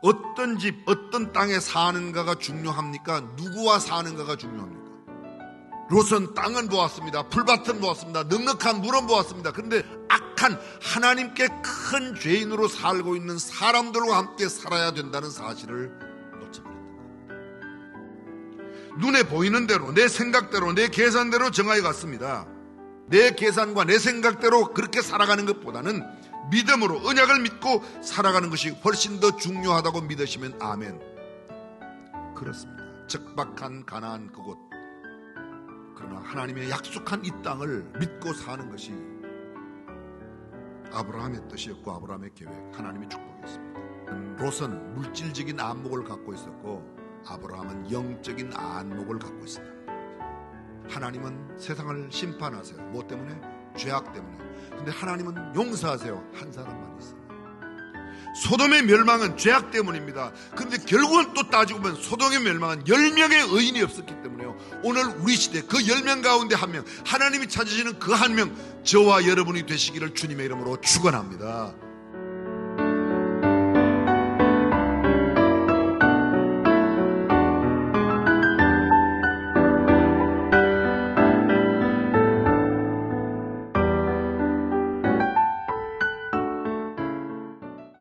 어떤 집, 어떤 땅에 사는가가 중요합니까? 누구와 사는가가 중요합니까? 롯은 땅은 보았습니다. 풀밭은 보았습니다. 넉넉한 물은 보았습니다. 그런데 악한 하나님께 큰 죄인으로 살고 있는 사람들과 함께 살아야 된다는 사실을 놓쳐버렸다. 눈에 보이는 대로, 내 생각대로, 내 계산대로 정하여 갔습니다. 내 계산과 내 생각대로 그렇게 살아가는 것보다는 믿음으로 언약을 믿고 살아가는 것이 훨씬 더 중요하다고 믿으시면 아멘. 그렇습니다. 적박한 가나안 그곳. 그러나 하나님의 약속한 이 땅을 믿고 사는 것이 아브라함의 뜻이었고 아브라함의 계획, 하나님의 축복이었습니다. 롯은 물질적인 안목을 갖고 있었고 아브라함은 영적인 안목을 갖고 있습니다. 하나님은 세상을 심판하세요. 뭐 때문에? 죄악 때문에. 근데 하나님은 용서하세요. 한 사람만 있어요. 소돔의 멸망은 죄악 때문입니다. 그런데 결국은 또 따지고 보면 소돔의 멸망은 10명의 의인이 없었기 때문에요. 오늘 우리 시대 그 10명 가운데 한 명, 하나님이 찾으시는 그 한 명, 저와 여러분이 되시기를 주님의 이름으로 축원합니다.